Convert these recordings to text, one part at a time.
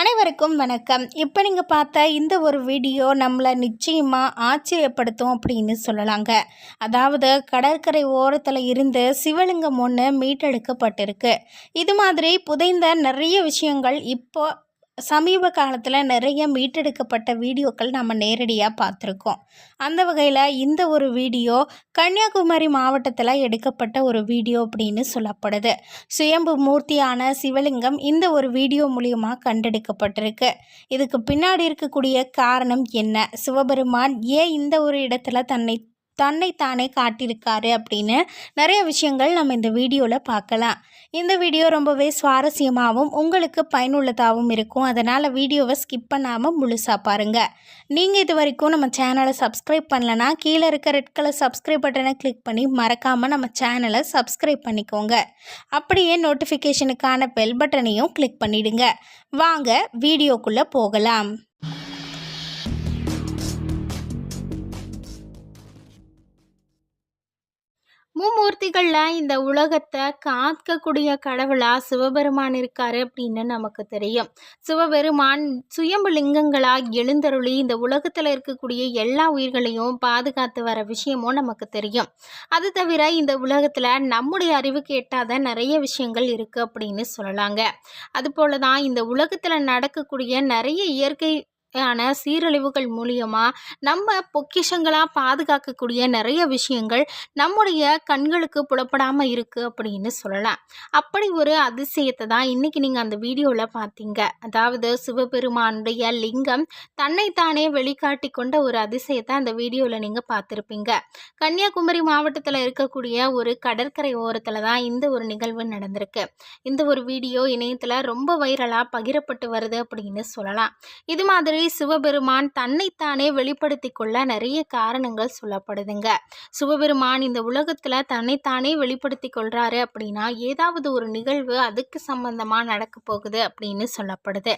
அனைவருக்கும் வணக்கம். இப்போ நீங்கள் பார்த்த இந்த ஒரு வீடியோ நம்மளை நிச்சயமாக ஆச்சரியப்படுத்தும் அப்படின்னு சொல்லலாங்க. அதாவது கடற்கரை ஓரத்தில் இருந்து சிவலிங்கம் ஒன்று மீட்டெடுக்கப்பட்டிருக்கு. இது மாதிரி புதைந்த நிறைய விஷயங்கள் இப்போ சமீப காலத்தில் நிறைய மீட்டெடுக்கப்பட்ட வீடியோக்கள் நம்ம நேரடியாக பார்த்துருக்கோம். அந்த வகையில் இந்த ஒரு வீடியோ கன்னியாகுமரி மாவட்டத்தில் எடுக்கப்பட்ட ஒரு வீடியோ அப்படின்னு சொல்லப்படுது. சுயம்பு மூர்த்தியான சிவலிங்கம் இந்த ஒரு வீடியோ மூலியமாக கண்டெடுக்கப்பட்டிருக்கு. இதுக்கு பின்னாடி இருக்கக்கூடிய காரணம் என்ன? சிவபெருமான் ஏன் இந்த ஒரு இடத்துல தன்னை தன்னைத்தானே காட்டியிருக்காரு அப்படின்னு நிறைய விஷயங்கள் நம்ம இந்த வீடியோவில் பார்க்கலாம். இந்த வீடியோ ரொம்பவே சுவாரஸ்யமாகவும் உங்களுக்கு பயனுள்ளதாகவும் இருக்கும். அதனால் வீடியோவை ஸ்கிப் பண்ணாமல் முழுசாக பாருங்கள் நீங்கள் இது வரைக்கும் நம்ம சேனலை சப்ஸ்கிரைப் பண்ணலன்னா கீழே இருக்க ரெட் கலர் சப்ஸ்கிரைப் பட்டனை கிளிக் பண்ணி மறக்காமல் நம்ம சேனலை சப்ஸ்கிரைப் பண்ணிக்கோங்க. அப்படியே நோட்டிஃபிகேஷனுக்கான பெல் பட்டனையும் கிளிக் பண்ணிவிடுங்க வாங்க வீடியோக்குள்ளே போகலாம். மும்மூர்த்திகளில் இந்த உலகத்தை காக்கக்கூடிய கடவுளாக சிவபெருமான் இருக்காரு அப்படின்னு நமக்கு தெரியும். சிவபெருமான் சுயம்பு லிங்கங்களாக எழுந்தருளி இந்த உலகத்தில் இருக்கக்கூடிய எல்லா உயிர்களையும் பாதுகாத்து வர விஷயமும் நமக்கு தெரியும். அது தவிர இந்த உலகத்தில் நம்முடைய அறிவுக்கு எட்டாத நிறைய விஷயங்கள் இருக்குது அப்படின்னு சொல்லலாங்க. அதுபோல தான் இந்த உலகத்தில் நடக்கக்கூடிய நிறைய இயற்கை ஆன சீரழிவுகள் மூலியமாக நம்ம பொக்கிஷங்களாக பாதுகாக்கக்கூடிய நிறைய விஷயங்கள் நம்முடைய கண்களுக்கு புலப்படாமல் இருக்குது அப்படின்னு சொல்லலாம். அப்படி ஒரு அதிசயத்தை தான் இன்றைக்கி நீங்கள் அந்த வீடியோவில் பார்த்தீங்க. அதாவது சிவபெருமானுடைய லிங்கம் தன்னைத்தானே வெளிக்காட்டி கொண்ட ஒரு அதிசயத்தை அந்த வீடியோவில் நீங்கள் பார்த்துருப்பீங்க. கன்னியாகுமரி மாவட்டத்தில் இருக்கக்கூடிய ஒரு கடற்கரை ஓரத்தில் தான் இந்த ஒரு நிகழ்வு நடந்திருக்கு. இந்த ஒரு வீடியோ இணையத்தில் ரொம்ப வைரலாக பகிரப்பட்டு வருது அப்படின்னு சொல்லலாம். இது மாதிரி சிவபெருமான் தன்னைத்தானே வெளிப்படுத்தி கொள்ள நிறைய காரணங்கள் சொல்லப்படுதுங்க. சிவபெருமான் இந்த உலகத்தில் தன்னைத்தானே வெளிப்படுத்தி கொள்கிறாரு அப்படின்னா ஏதாவது ஒரு நிகழ்வு அதுக்கு சம்பந்தமாக நடக்க போகுது அப்படின்னு சொல்லப்படுது.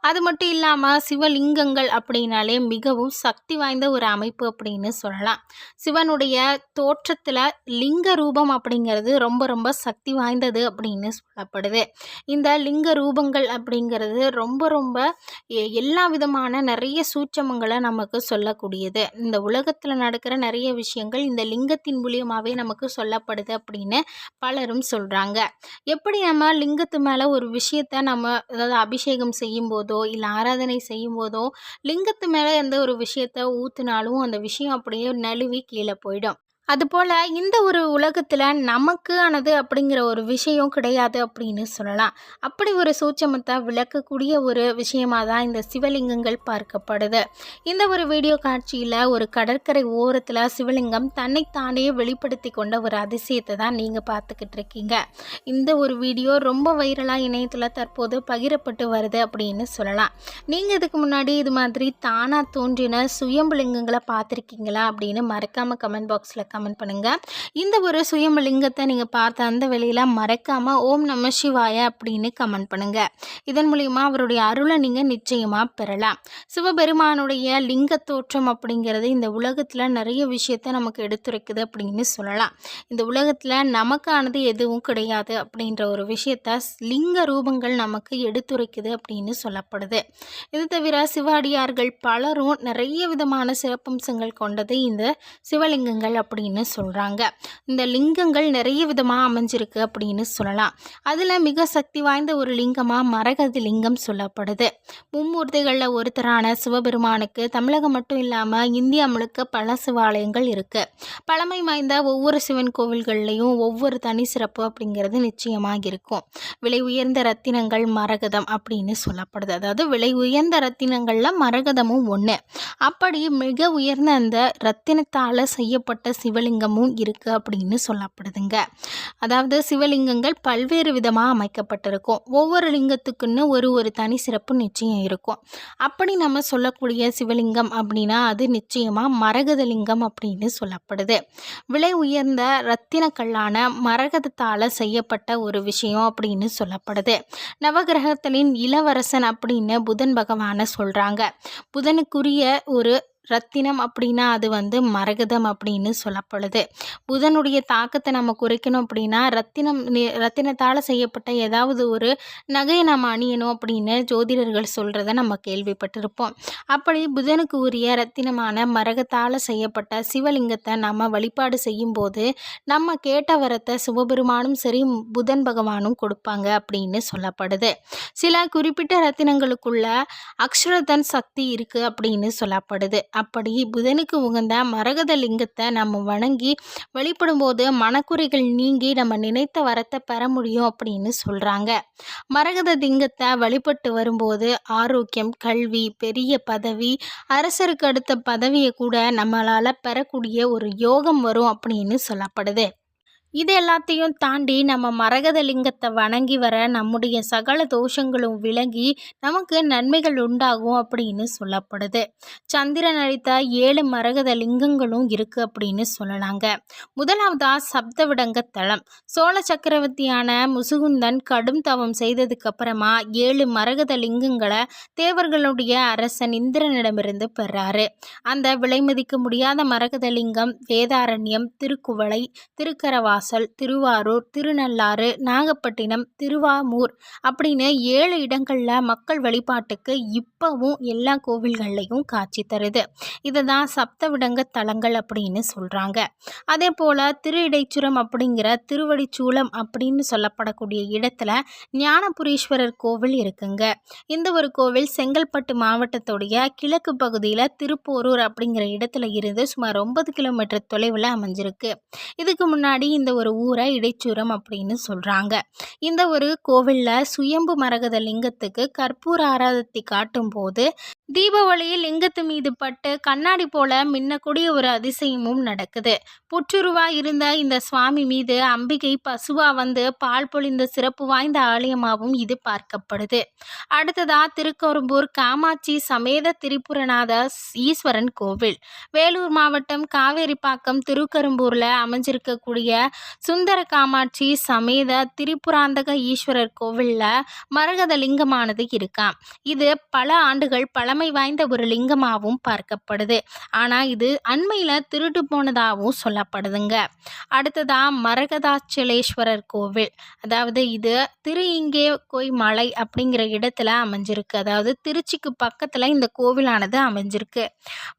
அது மட்டும் இல்லாமல் சிவலிங்கங்கள் அப்படின்னாலே மிகவும் சக்தி வாய்ந்த ஒரு அமைப்பு அப்படின்னு சொல்லலாம். சிவனுடைய தோற்றத்தில் லிங்க ரூபம் அப்படிங்கிறது ரொம்ப ரொம்ப சக்தி வாய்ந்தது அப்படின்னு சொல்லப்படுது. இந்த லிங்க ரூபங்கள் அப்படிங்கிறது ரொம்ப ரொம்ப எ- எல்லா விதமான நிறைய சூட்சமங்களை நமக்கு சொல்லக்கூடியது. இந்த உலகத்தில் நடக்கிற நிறைய விஷயங்கள் இந்த லிங்கத்தின் மூலியமாகவே நமக்கு சொல்லப்படுது அப்படின்னு பலரும் சொல்கிறாங்க எப்படி நம்ம லிங்கத்து மேலே ஒரு விஷயத்த நம்ம அதாவது அபிஷேகம் செய்யும் போதோ இல்லை ஆராதனை செய்யும் போதோ லிங்கத்து மேலே எந்த ஒரு விஷயத்த ஊற்றுனாலும் அந்த விஷயம் அப்படியே நழுவி கீழே போயிடும். அதுபோல் இந்த ஒரு உலகத்தில் நமக்கு ஆனது அப்படிங்கிற ஒரு விஷயம் கிடையாது அப்படின்னு சொல்லலாம். அப்படி ஒரு சூட்சமத்தை விளக்கக்கூடிய ஒரு விஷயமாக தான் இந்த சிவலிங்கங்கள் பார்க்கப்படுது. இந்த ஒரு வீடியோ காட்சியில் ஒரு கடற்கரை ஓரத்தில் சிவலிங்கம் தன்னைத்தானே வெளிப்படுத்தி கொண்ட ஒரு அதிசயத்தை தான் நீங்கள் பார்த்துக்கிட்டு இருக்கீங்க. இந்த ஒரு வீடியோ ரொம்ப வைரலாக இணையத்தில் தற்போது பகிரப்பட்டு வருது அப்படின்னு சொல்லலாம். நீங்கள் இதுக்கு முன்னாடி இது மாதிரி தானாக தோன்றின சுயம்புலிங்கங்களை பார்த்துருக்கீங்களா அப்படின்னு மறக்காமல் கமெண்ட் பாக்ஸில் கமெண்ட் பண்ணுங்கள் இந்த ஒரு சுயம் லிங்கத்தை நீங்கள் பார்த்த அந்த வெளியில் மறக்காமல் ஓம் நம சிவாய அப்படின்னு கமெண்ட் பண்ணுங்கள் இதன் மூலிமா அவருடைய அருளை நீங்கள் நிச்சயமாக பெறலாம். சிவபெருமானுடைய லிங்க தோற்றம் அப்படிங்கிறது இந்த உலகத்தில் நிறைய விஷயத்தை நமக்கு எடுத்துரைக்குது அப்படின்னு சொல்லலாம். இந்த உலகத்தில் நமக்கானது எதுவும் கிடையாது அப்படின்ற ஒரு விஷயத்த லிங்க ரூபங்கள் நமக்கு எடுத்துரைக்குது அப்படின்னு சொல்லப்படுது. இது தவிர சிவாடியார்கள் பலரும் நிறைய விதமான சிறப்பம்சங்கள் கொண்டது இந்த சிவலிங்கங்கள் அப்படி அப்படின்னு சொல்கிறாங்க இந்த லிங்கங்கள் நிறைய விதமாக அமைஞ்சிருக்கு அப்படின்னு சொல்லலாம். அதில் மிக சக்தி வாய்ந்த ஒரு லிங்கமாக மரகத லிங்கம் சொல்லப்படுது. மும்மூர்த்திகளில் ஒருத்தரான சிவபெருமானுக்கு தமிழகம் மட்டும் இல்லாமல் இந்தியா முழுக்க பல சிவாலயங்கள் இருக்குது பழமை வாய்ந்த ஒவ்வொரு சிவன் கோவில்கள்லையும் ஒவ்வொரு தனி சிறப்பு அப்படிங்கிறது நிச்சயமாக இருக்கும். விலை உயர்ந்த ரத்தினங்கள் மரகதம் அப்படின்னு சொல்லப்படுது. அதாவது விலை உயர்ந்த ரத்தினங்களில் மரகதமும் ஒன்று அப்படி மிக உயர்ந்த அந்த ரத்தினத்தால் செய்யப்பட்ட சிவலிங்கமும் இருக்குது அப்படின்னு சொல்லப்படுதுங்க. அதாவது சிவலிங்கங்கள் பல்வேறு விதமாக அமைக்கப்பட்டிருக்கும். ஒவ்வொரு லிங்கத்துக்குன்னு ஒரு ஒரு தனி சிறப்பு நிச்சயம் இருக்கும். அப்படி நம்ம சொல்லக்கூடிய சிவலிங்கம் அப்படின்னா அது நிச்சயமாக மரகத லிங்கம் அப்படின்னு சொல்லப்படுது. விலை உயர்ந்த ரத்தினக்கல்லான மரகதத்தால் செய்யப்பட்ட ஒரு விஷயம் அப்படின்னு சொல்லப்படுது. நவகிரகத்தின் இளவரசன் அப்படின்னு புதன் பகவானை சொல்கிறாங்க புதனுக்குரிய ஒரு ரத்தினம் அப்படின்னா அது வந்து மரகதம் அப்படின்னு சொல்லப்படுது. புதனுடைய தாக்கத்தை நம்ம குறைக்கணும் அப்படின்னா ரத்தினம் ரத்தினத்தால் செய்யப்பட்ட ஏதாவது ஒரு நகையை நம்ம அணியணும் அப்படின்னு ஜோதிடர்கள் சொல்கிறத நம்ம கேள்விப்பட்டிருப்போம். அப்படி புதனுக்கு உரிய ரத்தினமான மரகத்தால் செய்யப்பட்ட சிவலிங்கத்தை நம்ம வழிபாடு செய்யும்போது நம்ம கேட்ட வரத்தை சிவபெருமானும் சரி புதன் பகவானும் கொடுப்பாங்க அப்படின்னு சொல்லப்படுது. சில குறிப்பிட்ட ரத்தினங்களுக்குள்ள அக்ஷரதன் சக்தி இருக்குது அப்படின்னு சொல்லப்படுது. அப்படி புதனுக்கு உகந்த மரகத லிங்கத்தை நம்ம வணங்கி வழிபடும்போது மனக்குறைகள் நீங்கி நம்ம நினைத்த வரத்தை பெற முடியும் அப்படின்னு சொல்கிறாங்க மரகத லிங்கத்தை வழிபட்டு வரும்போது ஆரோக்கியம் கல்வி பெரிய பதவி அரசருக்கு அடுத்த பதவியை கூட நம்மளால் பெறக்கூடிய ஒரு யோகம் வரும் அப்படின்னு சொல்லப்படுது. இது எல்லாத்தையும் தாண்டி நம்ம மரகத லிங்கத்தை வணங்கி வர நம்முடைய சகல தோஷங்களும் விளங்கி நமக்கு நன்மைகள் உண்டாகும் அப்படின்னு சொல்லப்படுது. சந்திரன் அளித்த ஏழு மரகத லிங்கங்களும் இருக்கு அப்படின்னு சொல்லலாங்க. முதலாவதா சப்தவிடங்க தளம். சோழ சக்கரவர்த்தியான முசுகுந்தன் கடும் தவம் செய்ததுக்கு அப்புறமா ஏழு மரகத லிங்கங்களை தேவர்களுடைய அரசன் இந்திரனிடமிருந்து பெறாரு. அந்த விலைமதிக்க முடியாத மரகத லிங்கம் வேதாரண்யம் திருக்குவளை வாசல் திருவாரூர் திருநள்ளாறு நாகப்பட்டினம் திருவாமூர் அப்படின்னு ஏழு இடங்களில் மக்கள் வழிபாட்டுக்கு இப்போவும் எல்லா கோவில்கள்லையும் காட்சி தருது. இதை தான் சப்தவிடங்க தலங்கள் அப்படின்னு சொல்கிறாங்க அதே போல் திரு இடைச்சுரம் அப்படிங்கிற திருவடிச்சூலம் அப்படின்னு சொல்லப்படக்கூடிய இடத்துல ஞானபுரீஸ்வரர் கோவில் இருக்குங்க. இந்த ஒரு கோவில் செங்கல்பட்டு மாவட்டத்துடைய கிழக்கு பகுதியில் திருப்போரூர் அப்படிங்கிற இடத்துல இருந்து சுமார் ஒன்பது கிலோமீட்டர் தொலைவில் அமைஞ்சிருக்கு. இதுக்கு முன்னாடி இந்த ஒரு ஊரை இடைச்சுரம் அப்படின்னு சொல்கிறாங்க இந்த ஒரு கோவிலில் சுயம்பு மரகத லிங்கத்துக்கு கற்பூர ஆராதத்தை காட்டும்போது தீபாவளியில் லிங்கத்து மீது பட்டு கண்ணாடி போல மின்னக்கூடிய ஒரு அதிசயமும் நடக்குது. புற்றுருவா இருந்த இந்த சுவாமி மீது அம்பிகை பசுவா வந்து பால் பொழிந்த சிறப்பு வாய்ந்த ஆலயமாகவும் இது பார்க்கப்படுது. அடுத்ததா திருக்கோரம்பூர் காமாட்சி சமேத திரிபுரநாத ஈஸ்வரன் கோவில். வேலூர் மாவட்டம் காவேரிப்பாக்கம் திருக்கரும்பூரில் அமைஞ்சிருக்கக்கூடிய சுந்தர காமாட்சி சமேத திரிபுராந்தக ஈஸ்வரர் கோவிலில் மரகத லிங்கமானது இருக்காம் இது பல ஆண்டுகள் பழமை வாய்ந்த ஒரு லிங்கமாகவும் பார்க்கப்படுது. ஆனால் இது அண்மையில் திருட்டு போனதாகவும் சொல்லப்படுதுங்க. அடுத்ததாக மரகதாச்சலேஸ்வரர் கோவில். அதாவது இது திரு இங்கே கோய் மலை அப்படிங்கிற இடத்துல அமைஞ்சிருக்கு. அதாவது திருச்சிக்கு பக்கத்தில் இந்த கோவிலானது அமைஞ்சிருக்கு.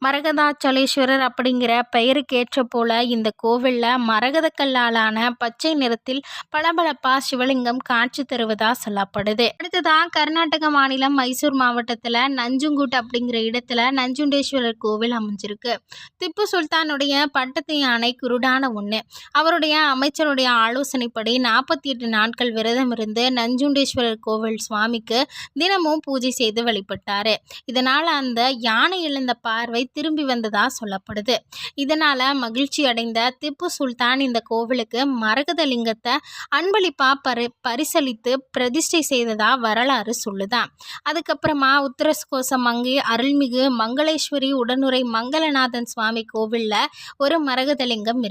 மரகதாச்சலேஸ்வரர் அப்படிங்கிற பெயருக்கேற்ற போல இந்த கோவிலில் மரகத கல்லால் கல்லாலான பச்சை நிறத்தில் பளபளப்பா சிவலிங்கம் காட்சி தருவதா சொல்லப்படுது. அடுத்ததான் கர்நாடக மாநிலம் மைசூர் மாவட்டத்தில் நஞ்சுங்குட் அப்படிங்கிற இடத்துல நஞ்சுண்டேஸ்வரர் கோவில் அமைஞ்சிருக்கு. திப்பு சுல்தானுடைய பட்டத்து யானை குருடான ஒன்று அவருடைய அமைச்சருடைய ஆலோசனைப்படி நாற்பத்தி எட்டு நாட்கள் விரதம் இருந்து நஞ்சுண்டேஸ்வரர் கோவில் சுவாமிக்கு தினமும் பூஜை செய்து வழிபட்டார். இதனால் அந்த யானை இழந்த பார்வை திரும்பி வந்ததா சொல்லப்படுது. இதனால் மகிழ்ச்சி அடைந்த திப்பு சுல்தான் இந்த கோவிலுக்கு மரகத லிங்கத்தை அன்பளிப்பாக பரி பரிசளித்து பிரதிஷ்டை செய்ததா வரலாறு சொல்லுதான் அதுக்கப்புறமா உத்தரஸ்கோசம் மங்கி அருள்மிகு மங்களேஸ்வரி உடனுரை மங்களநாதன் சுவாமி கோவிலில் ஒரு மரகத லிங்கம்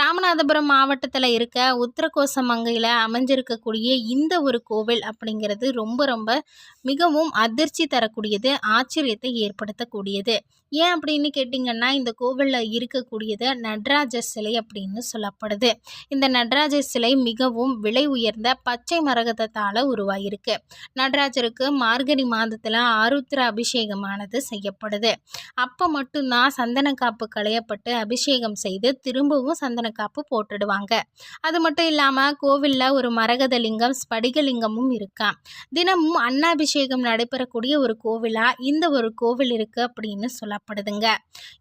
ராமநாதபுரம் மாவட்டத்தில் இருக்க உத்தரகோசமங்கையில் அமைஞ்சிருக்கக்கூடிய இந்த ஒரு கோவில் அப்படிங்கிறது ரொம்ப ரொம்ப மிகவும் அதிர்ச்சி தரக்கூடியது ஆச்சரியத்தை ஏற்படுத்தக்கூடியது. ஏன் அப்படின்னு கேட்டிங்கன்னா இந்த கோவிலில் இருக்கக்கூடியது நட்ராஜ சிலை அப்படின்னு சொல்லப்படும். காணப்படுது. இந்த நடராஜர் சிலை மிகவும் விலை உயர்ந்த பச்சை மரகதத்தால் உருவாயிருக்கு. நடராஜருக்கு மார்கழி மாதத்தில் ஆருத்ர அபிஷேகமானது செய்யப்படுது. அப்போ மட்டும்தான் சந்தன காப்பு களையப்பட்டு அபிஷேகம் செய்து திரும்பவும் சந்தன காப்பு போட்டுடுவாங்க. அது மட்டும் இல்லாமல் கோவிலில் ஒரு மரகத லிங்கம் ஸ்படிகலிங்கமும் இருக்கான் தினமும் அன்னாபிஷேகம் நடைபெறக்கூடிய ஒரு கோவிலாக இந்த ஒரு கோவில் இருக்குது அப்படின்னு சொல்லப்படுதுங்க.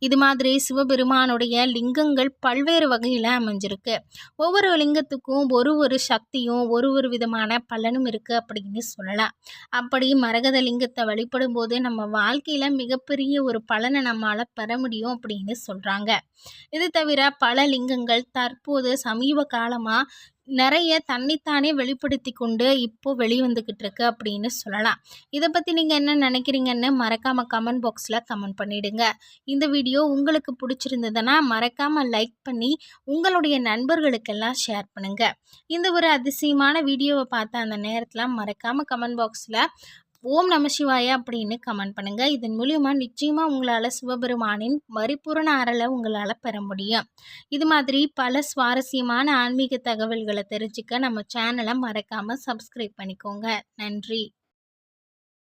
இது மாதிரி சிவபெருமானுடைய லிங்கங்கள் பல்வேறு வகையில் அமைஞ்சிருக்கு. ஒவ்வொரு லிங்கத்துக்கும் ஒரு ஒரு சக்தியும் ஒரு ஒரு விதமான பலனும் இருக்குது அப்படின்னு சொல்லலாம். அப்படி மரகத லிங்கத்தை வழிபடும் போது நம்ம வாழ்க்கையில் மிகப்பெரிய ஒரு பலனை நம்மளால் பெற முடியும் அப்படின்னு சொல்கிறாங்க இது தவிர பல லிங்கங்கள் தற்போது சமீப காலமாக நிறைய தன்னைத்தானே வெளிப்படுத்தி கொண்டு இப்போ வெளிவந்துக்கிட்டு இருக்கு அப்படின்னு சொல்லலாம். இதை பற்றி நீங்கள் என்ன நினைக்கிறீங்கன்னு மறக்காமல் கமெண்ட் பாக்ஸில் கமெண்ட் பண்ணிடுங்க. இந்த வீடியோ உங்களுக்கு பிடிச்சிருந்ததுன்னா மறக்காமல் லைக் பண்ணி உங்களுடைய நண்பர்களுக்கெல்லாம் ஷேர் பண்ணுங்கள் இந்த ஒரு அதிசயமான வீடியோவை பார்த்த அந்த நேரத்தில் மறக்காமல் கமெண்ட் பாக்ஸில் ஓம் நம சிவாய அப்படின்னு கமெண்ட் பண்ணுங்கள் இதன் மூலியமா நிச்சயமாக உங்களால் சிவபெருமானின் மறுபூரண அறலை உங்களால் பெற முடியும். இது மாதிரி பல சுவாரஸ்யமான ஆன்மீக தகவல்களை தெரிஞ்சுக்க நம்ம சேனலை மறக்காமல் சப்ஸ்கிரைப் பண்ணிக்கோங்க. நன்றி.